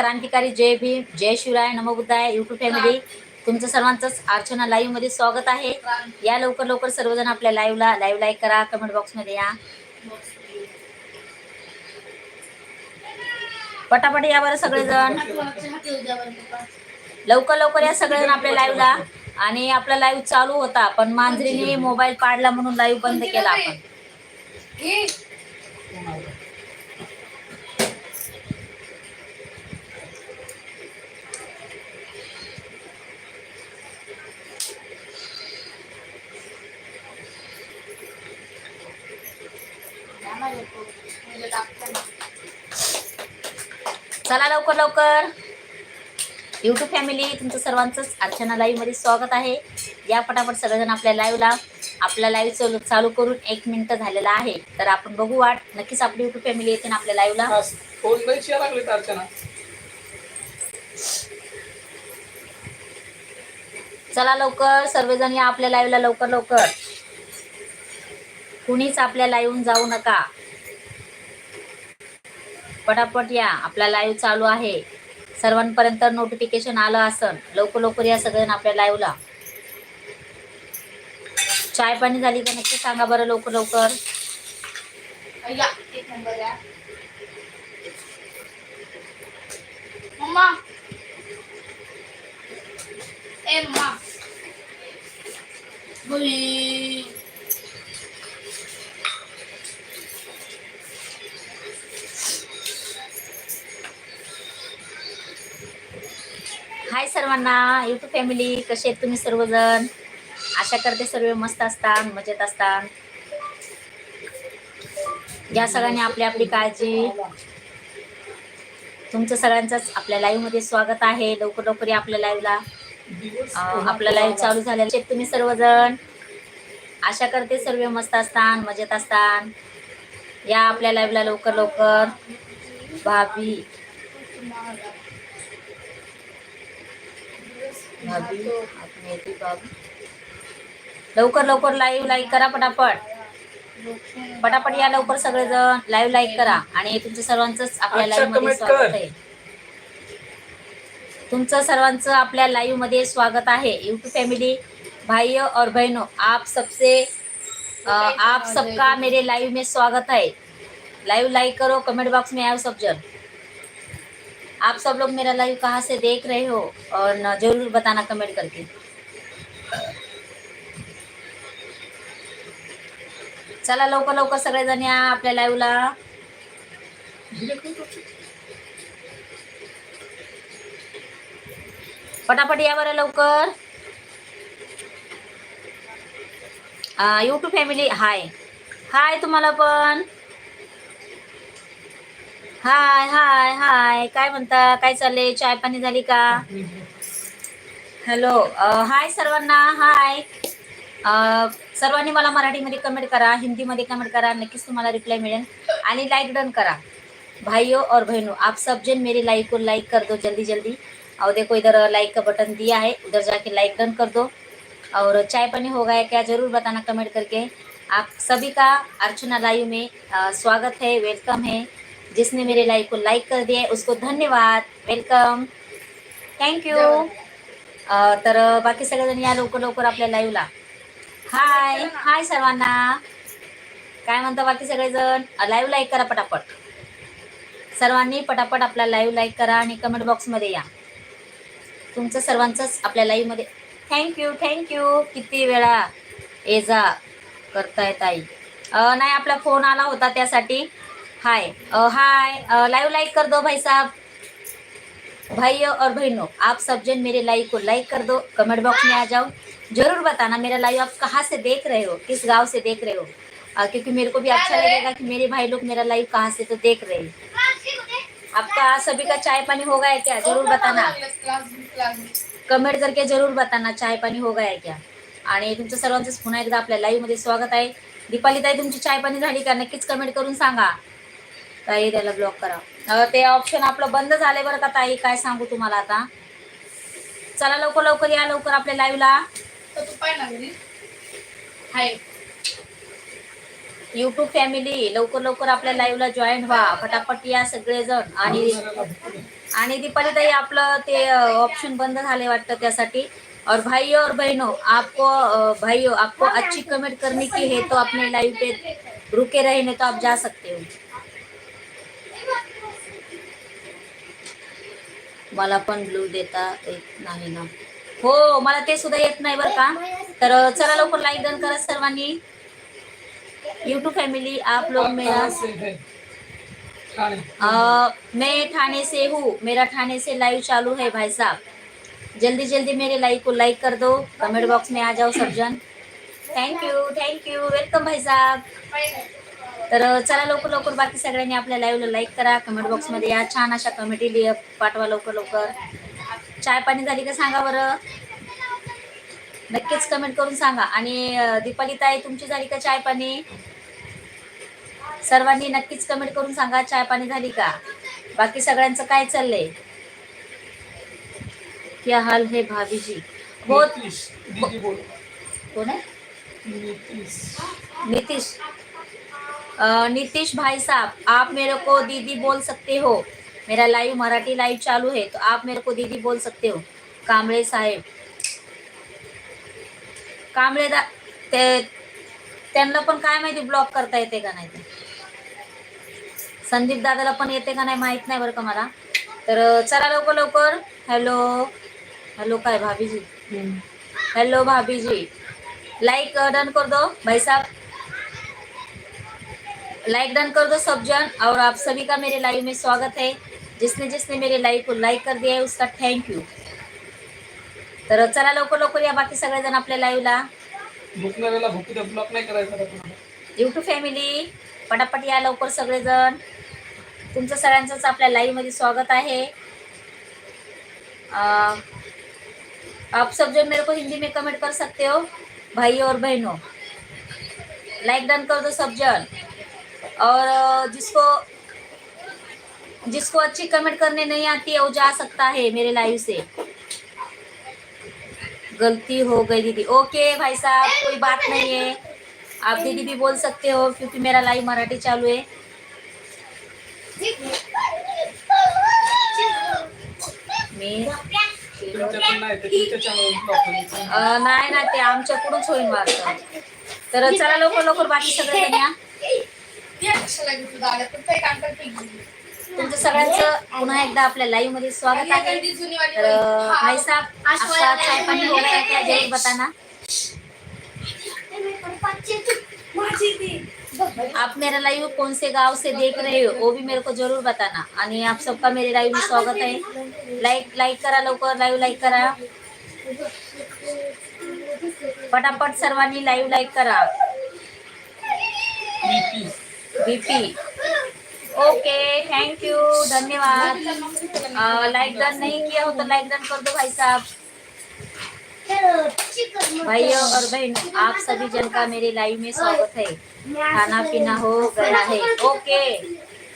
क्रांतिकारी जय भीम जय शिवराय नमोबुद्धाय युट्यूब फॅमिली तुमचं सर्वांचंच अर्चना लाईव्हमध्ये स्वागत आहे. या लवकर लवकर सर्वजण आपल्या लाईव्हला लाईव्ह लाईक करा कमेंट बॉक्समध्ये या. पटापट या बरं सगळेजण. लवकर लवकर या सगळेजण आपल्या लाईव्हला आणि आपला लाईव्ह चालू होता पण मांजरीने मोबाईल पाडला म्हणून लाईव्ह बंद केला आपण. चला लवकर लवकर. युट्यूब फॅमिली तुमचं सर्वांचंच अर्चना लाईव्हमध्ये स्वागत आहे. या पटापट सगळेजण आपल्या लाईव्हला आपला लाईव्ह चालू चालू करून एक मिनिट झालेला आहे. तर आपण बघू वाट. नक्कीच आपली युट्यूब फॅमिली येते ना आपल्या लाईव्हला फोन लागले अर्चना. चला लवकर. सर्वजण या आपल्या लाईव्हला लवकर लवकर. कुणीच आपल्या लाईव्ह जाऊ नका. पटापट या. आपला लाईव्ह चालू आहे. सर्वांपर्यंत नोटिफिकेशन आलं असन लवकर लवकर या सगळ्यांना आपल्या लाईव्हला चाय पाणी झाली का नक्की सांगा बरं लवकर लवकर. ए सर्वांना युट्यूब फॅमिली कसे आहेत तुम्ही सर्वजण? आशा करते सर्व मस्त असतात मजेत असतात. या सगळ्यांनी आपली आपली काळजी. तुमचं सगळ्यांचंच आपल्या लाईव्हमध्ये स्वागत आहे. लवकर लवकर या आपल्या लाईव्हला आपला लाईव्ह चालू झाल्या आहे. तुम्ही सर्वजण. आशा करते सर्व मस्त असतात मजेत असतात. या आपल्या लाईव्हला लवकर लवकर. भाभी. लवकर लवकर लाईव्ह लाईक करा पटापट. पटापट या लवकर सगळेजण लाईव्ह लाईक करा. आणि तुमचं सर्वांचंच आपल्या लाईव्हमध्ये स्वागत. आहे. तुमचं सर्वांचं आपल्या लाईव्हमध्ये स्वागत आहे. यूट्यूब फैमिली भाइयों और बहनों आप सबसे आप सबका मेरे लाइव में स्वागत है लाइव लाइक करो कमेंट बॉक्स में आओ सब जन. आप सब लोग मेरा लाइव कहाँ से देख रहे हो? और न जरूर बताना कमेंट करके। चला लवकर लवकर सगळेजण या आपल्या लाईव्हला पटापट या बरं लवकर. यूट्यूब फॅमिली हाय हाय तुम्हाला पण. हाय हाय हाय. काय म्हणता? काय चालले चाय पाणी झाली का? हॅलो हाय सर्वांना. हाय. सर्वांनी मला मराठीमध्ये कमेंट करा हिंदीमध्ये कमेंट करा नक्कीच तुम्हाला रिप्लाय मिळेल. आणि लाइक डन करा. भाइयों और बहनों आप सब जन मेरी लाइक को लाइक कर दो जल्दी जल्दी. और देखो इधर लाइक का बटन दिया है. उधर जाके लाइक डन कर दो. और चाय पानी हो गया क्या? जरूर बताना कमेंट करके. आप सभी का अर्चना लाइव में स्वागत है वेलकम है. जिसने मेरे लाइव को लाइक कर दिया उसको धन्यवाद. वेलकम थँक्यू तर बाकी सगळेजण या लवकर लवकर आपल्या लाईव्हला हाय हाय सर्वांना. काय म्हणता बाकी सगळेजण? लाईव्ह लाईक करा पटापट. सर्वांनी पटापट आपला लाईव्ह लाईक करा आणि कमेंट बॉक्समध्ये या. तुमचं सर्वांचंच आपल्या लाईव्हमध्ये थँक्यू थँक्यू किती वेळा ये जा करताय ताई. नाही आपला फोन आला होता त्यासाठी. हाय अ, हाय लाइव लाइक कर दो भाई साहब. भाइयों और बहनों आप सब जन मेरे लाइव को लाइक कर दो कमेंट बॉक्स में आ जाओ. जरूर बताना मेरा लाइव आप कहाँ से देख रहे हो किस गांव से देख रहे हो? अ, क्योंकि मेरे को भी अच्छा लगेगा कि मेरे भाई लोग मेरा लाइव कहाँ से तो देख रहे हैं. आपका सभी का चाय पानी हो गया क्या? जरूर बताना. कमेंट करके जरूर बताना चाय पाणी हो गया क्या? आणि तुमचं सर्वांचंच पुन्हा एकदा आपल्या लाईव्हमध्ये स्वागत आहे. दीपाली ताई तुमची चाय पाणी झाली का? नक्कीच कमेंट करून सांगा. ताई त्याला ब्लॉक करा. ते ऑप्शन आपलं बंद झालंय बरं का ताई? काय सांगू तुम्हाला आता? चला लवकर लवकर या लवकर आपल्या लाईव्हला हाय. युट्यूब फॅमिली लवकर लवकर आपल्या लाईव्हला जॉईन व्हा. फटाफट या सगळेजण. आणि आणि दीपाली ताई आपलं ते ऑप्शन बंद झाले वाटतं त्यासाठी. और भाइयों और बहनों आपको अ, भाइयों आपको अच्छी कमेंट करने की है तो अपने लाइव पे रुके रहे नहीं तो आप जा सकते हो. मला पण ब्लू देता येत नाही ना. हो मला ते सुद्धा येत नाही बरं का. तर चला लवकर लाईक डन करा सर्वांनी. यूट्यूब फैमिली आप लोग मेरा. अ, मैं ठाणे से हूँ. मेरा ठाणे से लाइव चालू है भाई साहब. जल्दी जल्दी मेरे लाइव को लाइक कर दो. कमेंट बॉक्स में आ जाओ सब जन thank you thank you welcome भाई साहब. तर चला लवकर लवकर बाकी सगळ्यांनी आपल्या लाईव्हला लाईक करा. कमेंट बॉक्समध्ये या छान अशा कमेंटी लिह पाठवा लवकर लवकर. चाय पाणी झाली का सांगा बरं? नक्कीच कमेंट करून सांगा. आणि दीपाली ताई तुमची झाली का चाय पाणी? सर्वांनी नक्कीच कमेंट करून सांगा चाय पाणी झाली का? बाकी सगळ्यांचं काय चाललंय? क्या हाल है भाभी जी बहुत कोण आहे? नीतीश। नीतीश भाई साहब आप मेरे को दीदी बोल सकते हो? मेरा लाइव मराठी लाइव चालू है तो आप मेरे को दीदी बोल सकते हो? कांबळे साहेब। कांबळे दा ते त्यांना पण काय माहिती ब्लॉक करता येते का नाही ते? संदीप दादाला पण येते का नाही माहीत नाही बरं का मला. तर चला लवकर लवकर. हॅलो हॅलो काय भाभीजी? हेलो भाभी जी लाइक डन कर दो भाई साहब. लाइक डन कर दो सब जन और आप सभी का मेरे लाइव में स्वागत है. जिसने जिसने मेरे लाइव को लाइक कर दिया है उसका थैंक यू तर चला लवकर लवकर या बाकी सगळेजण आपल्या लाईव्हला. यूट्यूब फॅमिली पटापट या लवकर सगळेजण. तुमचं सगळ्यांचंच आपल्या लाईव्हमध्ये स्वागत आहे. आप सब जो मेरे को हिंदी में कमेंट कर सकते हो. भाई और बहनों लाइक डन कर दो सब जन। और जिसको जिसको अच्छी कमेंट करने नहीं आती है, वो जा सकता है मेरे लाइव से। गलती हो गई दीदी। ओके भाई साहब, कोई बात नहीं है। आप दीदी भी बोल सकते हो, क्योंकि मेरा लाइव मराठी चालू है। मी तुमच्याकडून नाही ते तुमच्या चॅनल ब्लॉक करायचं अ, नाही ना ते आमच्याकडूनच होईल वाटतं तर. चला लवकर लवकर बाकी सगळेजण या पण तुमचं सगळ्यांचं पुन्हा एकदा आपल्या लाईव्हमध्ये स्वागत आहे. तर भाई साहब आपका चाय हो क्या जरूर बताना. आप मेरा लाइव कौन से गाँव से देख रहे हो, वो भी मेरे को ज़रूर बताना। आणि आप सबका मेरे लाइव में स्वागत है। लाइक लाइक करा लवकर लाईव्ह लाईक करा। पटापट सर्वांनी लाईव्ह लाईक करा। बीपी ओके थैंक यू धन्यवाद। लाइक डन नहीं किया हो तो लाइक डन कर दो भाई साहब। भाइयों और बहन, आप सभी जन का मेरे लाइव में स्वागत है। खाना पीना हो गया है। ओके,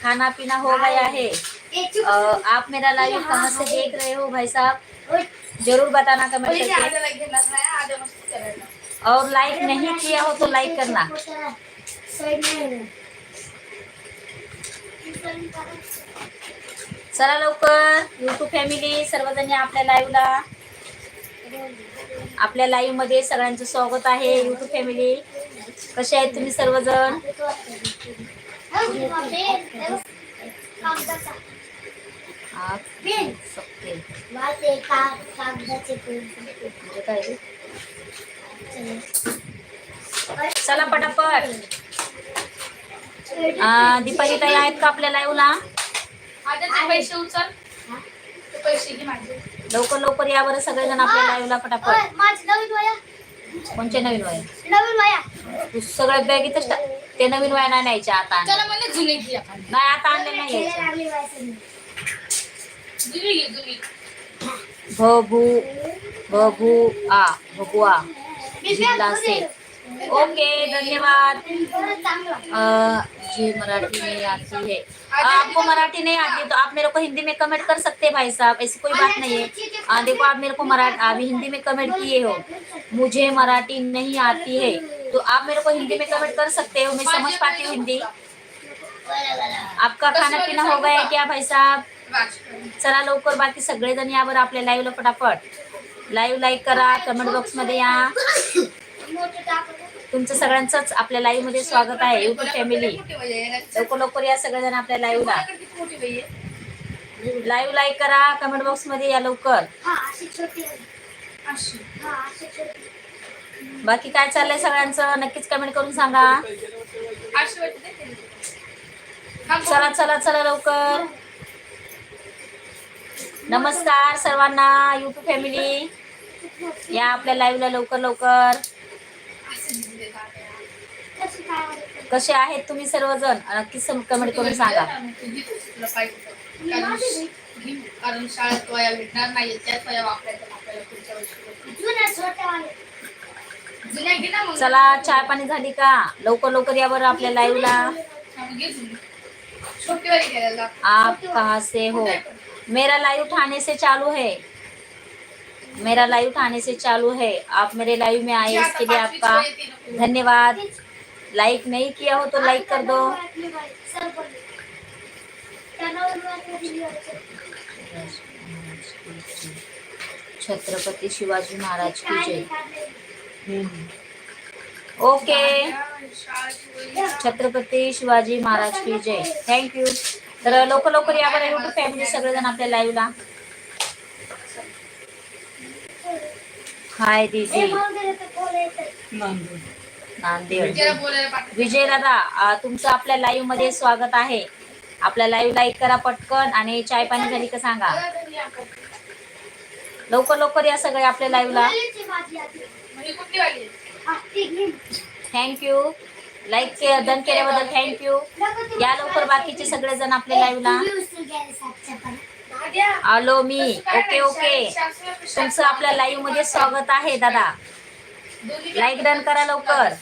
खाना पीना हो गया है। आप मेरा लाइव कहाँ से देख रहे हो भाई साहब? ज़रूर बताना कमेंट करके। और लाइक नहीं किया हो तो लाइक करना। चला लवकर युट्यूब फॅमिली सर्वजणी आपल्या लाईव्हला आपल्या लाईव्हमध्ये सगळ्यांचं स्वागत आहे युट्यूब फॅमिली कसे आहेत तुम्ही सर्वजण? चला पटापट. अं, दीपाली ताई आहेत का आपल्या लाईव्हला पैसे उचल. पैसे घे माझे. लवकर लवकर या बरं सगळेजण आपल्या लाईव्हला पटापट. माझी नवीन वया. कोणचे नवीन वय? नवीन वया. तू सगळं बॅग इथंच टाक. ते नवीन वय नाही न्यायचे आता जुने घे आपण. नाही आता आणले नाही वयाचं जुनी घे जुनी भभू भभू आ भगुआ जिल्हा ओके धन्यवाद. जी मराठी नहीं आती है आपको मराठी नहीं आती तो आप मेरे को हिंदी में कमेंट कर सकते हैं भाई साहब ऐसी कोई बात नहीं है। अ, देखो आप मेरे को मराठी अभी हिंदी में कमेंट किए हो। मुझे मराठी नहीं आती है। तो आप मेरे को हिंदी में कमेंट कर सकते हो मैं समझ पाती हूँ हिंदी। आपका खाना पीना हो गया है क्या भाई साहब? चला लवकर बाकी सगळेजण या बरं आपल्या लाईव्हला पटापट लाईव्ह लाईक करा कमेंट बॉक्समध्ये या. तुमचं सगळ्यांचंच आपल्या लाईव्हमध्ये स्वागत आहे युट्यूब फॅमिली लवकर लवकर या सगळेजण आपल्या लाईव्हला लाईव्ह लाईक करा कमेंट बॉक्समध्ये या लवकर. बाकी काय चाललंय सगळ्यांचं? नक्कीच कमेंट करून सांगा. चला चला चला लवकर. नमस्कार सर्वांना युट्यूब फॅमिली या आपल्या लाईव्हला लवकर लवकर. कसे आहेत तुम्ही सर्वजण? नक्कीच कमेंट करून सांगा. कारण शाळेत वया भेटणार नाही त्याच वया वापरायच्या आपल्याला पुढच्या वर्षी जुन्या घे ना चला चाय पाणी झाली का? लवकर लवकर या बरं आपल्या लाईव्हला आप कहा से हो? मेरा लाइव उठाने से चालू है. मेरा लाइव उठाने से चालू है. आप मेरे लाइव में आए इसके लिए आपका धन्यवाद. लाइक नहीं किया हो तो लाइक कर दो. छत्रपति शिवाजी महाराज की जय। ओके छत्रपती शिवाजी महाराज की जय। थँक्यू तर लवकर लवकर या बरं युट्यूब फॅमिली सगळेजण आपल्या लाईव्हला हाय दीदी नांदेड विजय दादा तुमचं आपल्या लाईव्हमध्ये स्वागत आहे. आपल्या लाईव्ह लाईक करा पटकन आणि चाय पाणी झाली का सांगा. लवकर लवकर या सगळे आपल्या लाईव्हला थँक्यू लाईक डन केल्याबद्दल थँक्यू या लवकर बाकीचे सगळेजण आपल्या लाईव्हला आलो मी. ओके ओके तुमचं आपल्या लाईव्हमध्ये स्वागत आहे दादा. लाईक डन करा लवकर.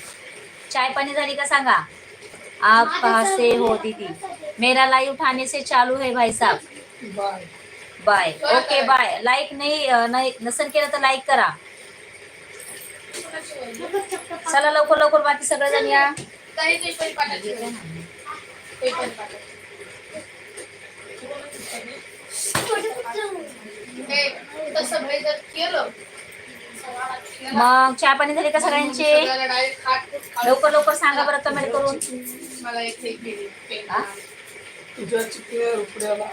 चाय पाणी झाली का सांगा? आप कहाँ से हो दीदी मेरा लाइव उठाने से चालू है भाई साहब. Bye bye okay bye like नाही नसेल केलं तर लाईक करा. चला लवकर लवकर बाकी सगळेजण या. हे, भाई जर केलं मग चहा पाणी झाली का सगळ्यांचे. लवकर लवकर सांगा बरं कमेंट करून. मला रुपड्याला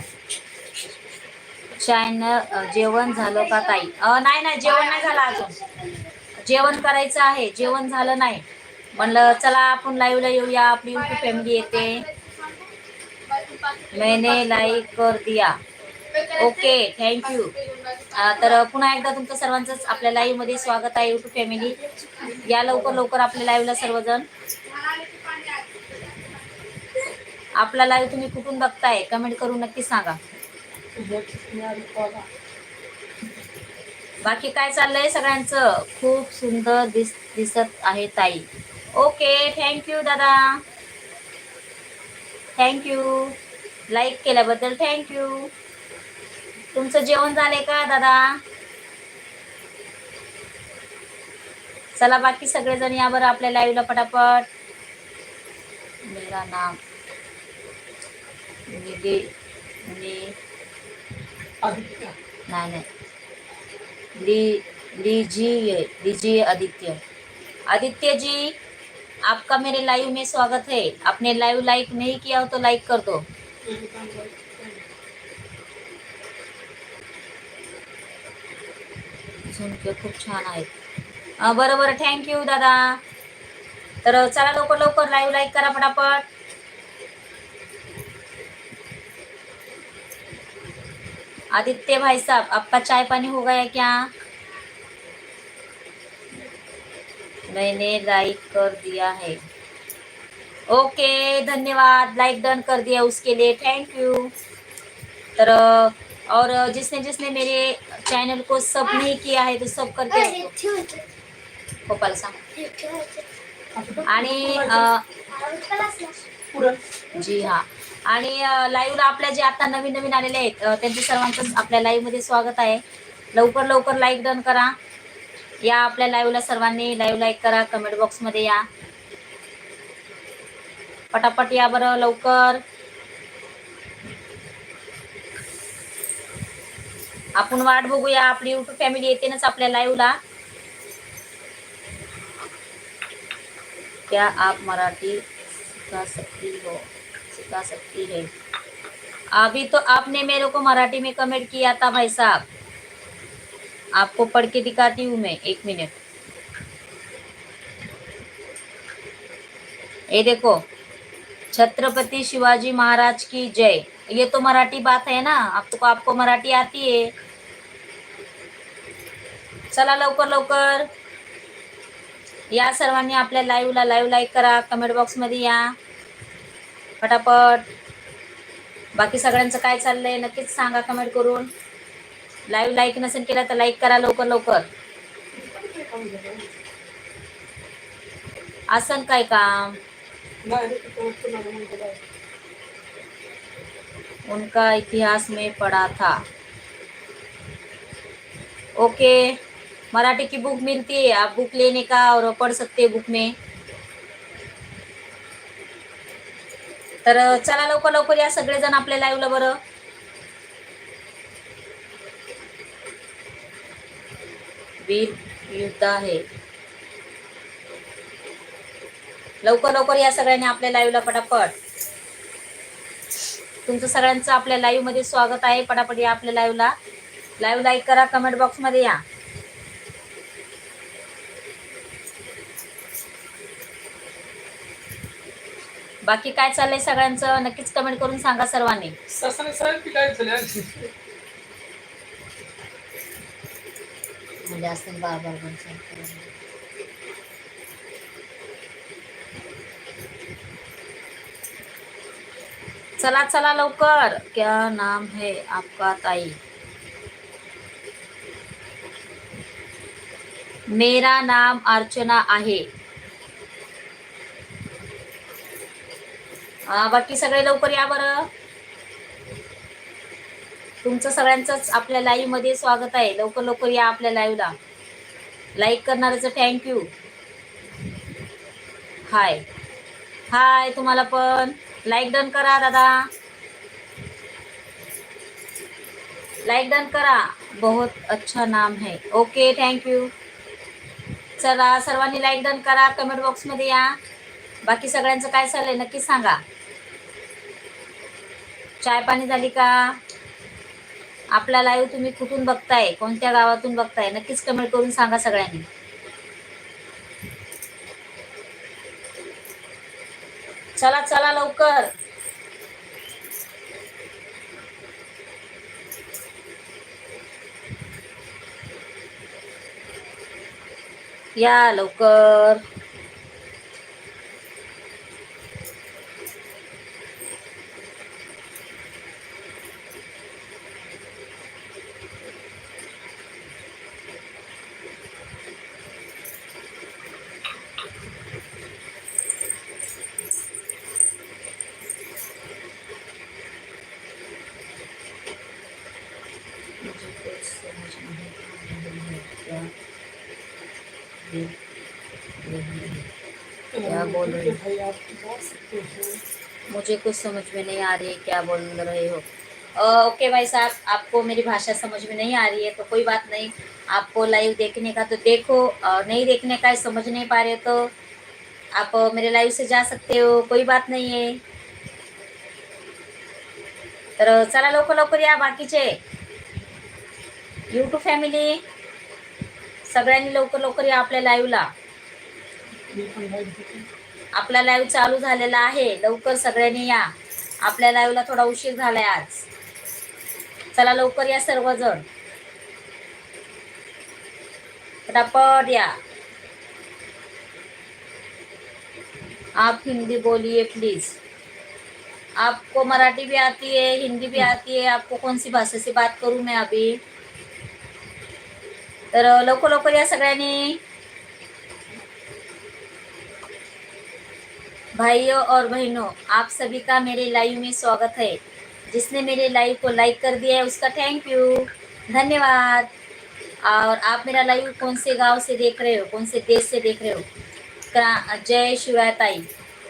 चायनं जेवण झालं का ताई? अं, नाही नाही जेवण नाही झालं अजून. जेवण करायचं आहे जेवण झालं नाही. म्हणलं चला आपण लाईव्हला येऊया आपली युट्यूब फॅमिली येते. मैंने लाईक कर दिया. ओके थँक्यू तर पुन्हा एकदा तुमचं सर्वांचंच आपल्या लाईव्हमध्ये स्वागत आहे युट्यूब फॅमिली या लवकर लवकर आपल्या लाईव्हला सर्वजण. आपला लाईव्ह तुम्ही कुठून बघताय? कमेंट करून नक्की सांगा. बाकी काय चाललंय सगळ्यांचं? खूप सुंदर दिस दिसत आहे ताई. ओके थँक्यू दादा. थँक्यू लाईक केल्याबद्दल थँक्यू तुमचं जेवण झालंय का दादा? चला बाकी सगळेजण या बरं आपल्या लाईव्हला पटापट. मेरा नाम निधी नि आदित्य. नहीं नहीं. ली लीजिए लीजिए आदित्य. आदित्य जी आपका मेरे लाइव में स्वागत है. आपने लाइव लाइक नहीं किया हो तो लाइक कर दो. झुमके खूप छान आहेत. बरं बरं. थँक्यू दादा. तर चला लवकर लवकर. लाईव्ह लाईक करा पटापट. आदित्य भाई साहब आपका चाय पानी हो गया क्या? मैंने लाइक कर दिया है. ओके धन्यवाद. लाइक डन कर दिया उसके लिए. थैंक यू तर और जिसने जिसने मेरे चैनल को सब नहीं किया है तो सब करके ठेवायचं. गोपाल सांग। हे. आणि जी हा. आणि लाईव्हला आपल्या जे आता नवीन नवीन आलेले आहेत त्यांचं सर्वांचं आपल्या लाईव्हमध्ये स्वागत आहे. लवकर लवकर लाईक डन करा. या आपल्या लाईव्हला सर्वांनी लाईव्ह लाईक करा कमेंट बॉक्समध्ये या. पटापट या बरं लवकर. आपण वाट बघूया आपली युट्यूब फॅमिली येतेनच आपल्या लाईव्हला क्या आप मराठी सिखा सकती हो? सिखा सकती है. अभी तो आपने मेरे को मराठी में कमेंट किया था भाई साहब। आपको पढ़ के दिखाती हूँ मैं एक मिनट ये देखो छत्रपति शिवाजी महाराज की जय। ये तो मराठी बात है ना आपको आपको मराठी आती है। चला लवकर लवकर। या सर्वांनी आपल्या लाईव्हला लाईव्ह लाईक करा कमेंट बॉक्समध्ये या. फटाफट. बाकी सगळ्यांचं काय चाललंय नक्कीच सांगा कमेंट करून. लाईव्ह लाईक नसेल केला तर लाईक करा लवकर लवकर. असन काय काम? उनका इतिहास में पढ़ा था। ओके मराठी की बुक मिलती है आप बुक लेने का और पढ़ सकते बुक में। तर चला लवकर लवकर या सगळेजण आपल्या लाईव्हला बरं। वीर युद्ध आहे। लवकर लवकर या सगळ्यांनी आपल्या लाईव्हला पटापट। तुमचं सगळ्यांचं आपल्या लाईव्हमध्ये स्वागत आहे. पटापट या आपल्या लाईव्हला लाईव्ह लाईक करा कमेंट बॉक्समध्ये या. बाकी काय चाललंय सगळ्यांचं? नक्कीच कमेंट करून सांगा सर्वांनी. ससाने साहेब की काय झाले आज? म्हणजे असं बाबा चला चला लवकर. क्या नाम है आपका ताई? मेरा नाम अर्चना आहे. हा, बाकी सगळे लवकर या बरं. तुमचं सगळ्यांचंच आपल्या लाईव्हमध्ये स्वागत आहे. लवकर लवकर या आपल्या लाईव्हला लाईक करणाऱ्याचं थँक्यू हाय हाय तुम्हाला पण. लाईक डन करा दादा. लाईक डन करा. बहुत अच्छा नाम है. ओके थँक्यू चला सर्वांनी लाईक डन करा. कमेंट बॉक्समध्ये या. बाकी सगळ्यांचं काय चाललंय नक्कीच सांगा. चाय पाणी झाली का? आपला लाईव्ह तुम्ही कुठून बघताय? कोणत्या गावातून बघताय? नक्कीच कमेंट करून सांगा सगळ्यांनी. चला चला लवकर. या लवकर मुझे कुछ समझ नहीं आ रही है क्या ये रही है क्या बोल रहे हो? हो मुझे कुछ समझ में नहीं आ रही है क्या बोल रहे हो? ओके भाई साहब आपको मेरी भाषा समझ में नहीं आ रही है तो कोई बात नहीं। आपको लाइव देखने का तो देखो और नहीं देखने का है, समझ नहीं पा रहे तो आप मेरे लाइव से जा सकते हो कोई बात नहीं है। तर चला लवकर लवकर या बाकीचे. यूट्यूब फॅमिली सगळ्यांनी लवकर लवकर या आपल्या लाईव्हला. आपला लाईव्ह चालू झालेला आहे. लवकर सगळ्यांनी या. आपल्या लाईव्हला थोडा उशीर झालाय आज. चला लवकर या सर्वजण. फटाफट या. आप हिंदी बोलिए प्लीज आपको मराठी भी आती है हिंदी भी आती है. आपको कौन सी भाषा से बात करूं मैं अभी? तर लवकर लवकर या सगळ्यांनी. भाइयों और बहनों, आप सभी का मेरे लाइव में स्वागत है। जिसने मेरे लाइव को लाइक कर दिया है, उसका थैंक यू धन्यवाद। और आप मेरा लाइव कौन से गाँव से देख रहे हो, कौन से देश से देख रहे हो? क्रा, जय शिवाय ताई।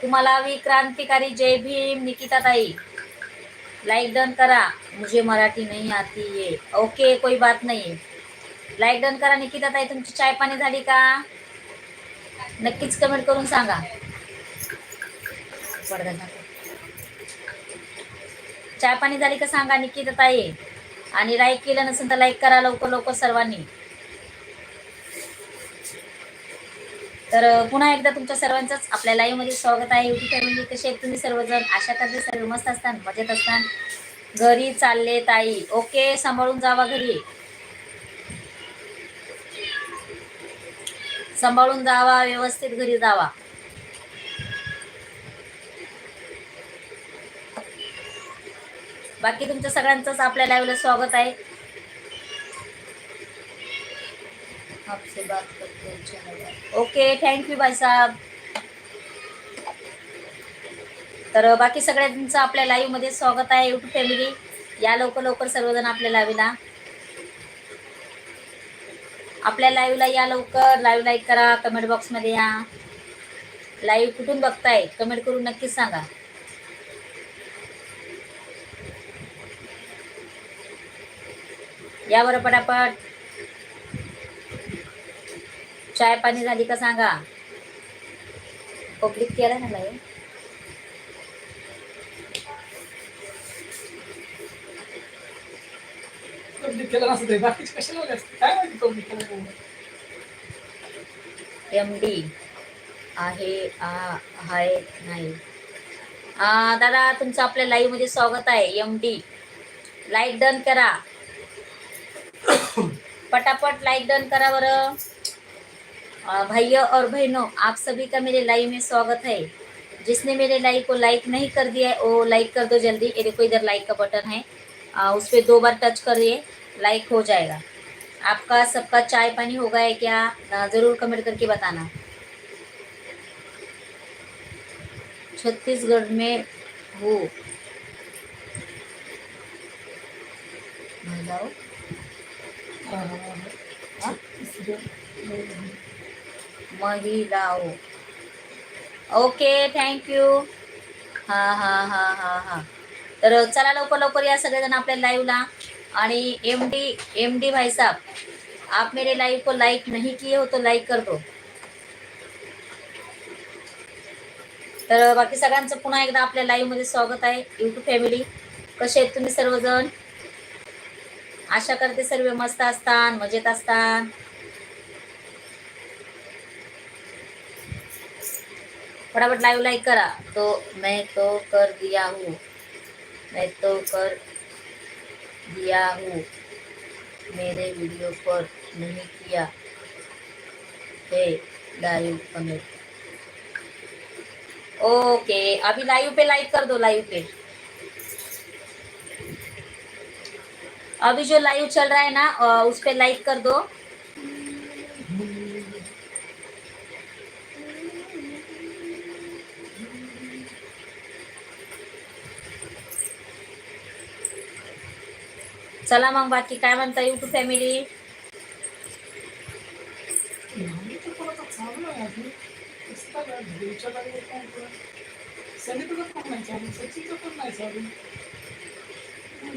तुम्हाला भी क्रांतिकारी, जय भीम, निकिता ताई। लाइक डन करा। मुझे मराठी नहीं आती है ओके कोई बात नहीं। लाइक डन करा, निकिता ताई, तुमची चाय पाणी झाली का? नक्कीच कमेंट करून सांगा। पडदा झाकू. चाय पाणी झाली का सांगा निकिता ताई. आणि लाईक केलं नसेल तर लाईक करा लवकर लवकर सर्वांनी. तर पुन्हा एकदा तुमच्या सर्वांचंच आपल्या लाईव्हमध्ये स्वागत आहे. युट्यूब फॅमिली कसे आहेत तुम्ही सर्वजण? आशा करते सर्व मस्त असतात मजेत असतात. घरी चालले ताई. ओके सांभाळून जावा घरी. सांभाळून जावा व्यवस्थित घरी जावा. बाकी तुमच्या सगळ्यांचंच आपल्या लाईव्हला स्वागत आहे. आपसे बात करते ओके थँक्यू भाई तर बाकी सगळ्यांचं आपल्या लाईव्हमध्ये स्वागत आहे युट्यूब फॅमिली या लवकर लवकर सर्वजण आपल्या लाईव्हला आपल्या लाईव्हला या लवकर. लाईव्ह लाईक करा कमेंट बॉक्समध्ये या. लाईव्ह कुठून बघताय? कमेंट करून नक्कीच सांगा. या बरं पटापट. चाय पाणी झाली का सांगा. पब्लिक केला ना लाईव्ह. एम डी आहे आ हाय नाही. आ, दादा तुमचं आपल्या लाईव्हमध्ये स्वागत आहे एम डी लाईक डन करा. पटापट लाइक डन करा बरं. भाइयों और बहनों, आप सभी का मेरे लाइव में स्वागत है. जिसने मेरे लाइव को लाइक नहीं कर दिया है, वो लाइक कर दो जल्दी. ये देखो इधर लाइक का बटन है. उस पर दो बार टच करिए लाइक हो जाएगा. आपका सबका चाय पानी हो गया है क्या ज़रूर कमेंट करके बताना. छत्तीसगढ़ में हो. महिलाओं। हा, हा, हा. ओके थँक्यू हां हां हां हां हां. तर चला लवकर लवकर या सगळेजण आपल्या लाईव्हला आणि एम डी एम डी भाई साहब आप मेरे लाइव को लाइक नहीं किए हो तो लाइक कर दो. तर बाकी सगळ्यांचं पुन्हा एकदा आपल्या लाईव्हमध्ये स्वागत आहे. युट्यूब फॅमिली कसे आहेत तुम्ही सर्वजण? आशा करते सर्व मस्त असतात मजेत असतात फटाफट लाइव लाइक करा. तो मैं तो कर दिया हूँ. मैं तो कर दिया हूँ. मेरे वीडियो पर नहीं किया है लाइव कमेंट ओके अभी लाइव पे लाइक कर दो लाइव पे. अभी जो लाइव चल रहा है ना उस पर लाइक कर दो। चला मग बाकी काय म्हणता युट्यूब फॅमिली नाही तुला कोण नाही चालू सचिन पण नाही चालू.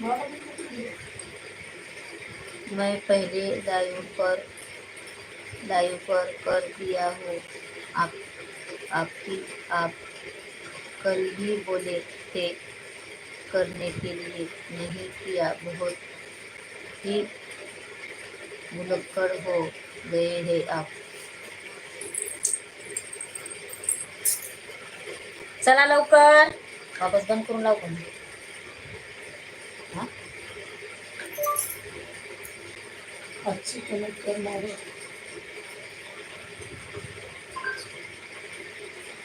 मला पण कुठे मैं पहले लाइव पर लाइव पर कर दिया हूँ। आप, आपकी, आप कल भी बोले थे करने के लिए, नहीं किया, बहुत ही भुलक्कड़ हो गए हैं आप। चला लवकर, वापस बंद करून लावू पण हा आजची कनेक्ट करणार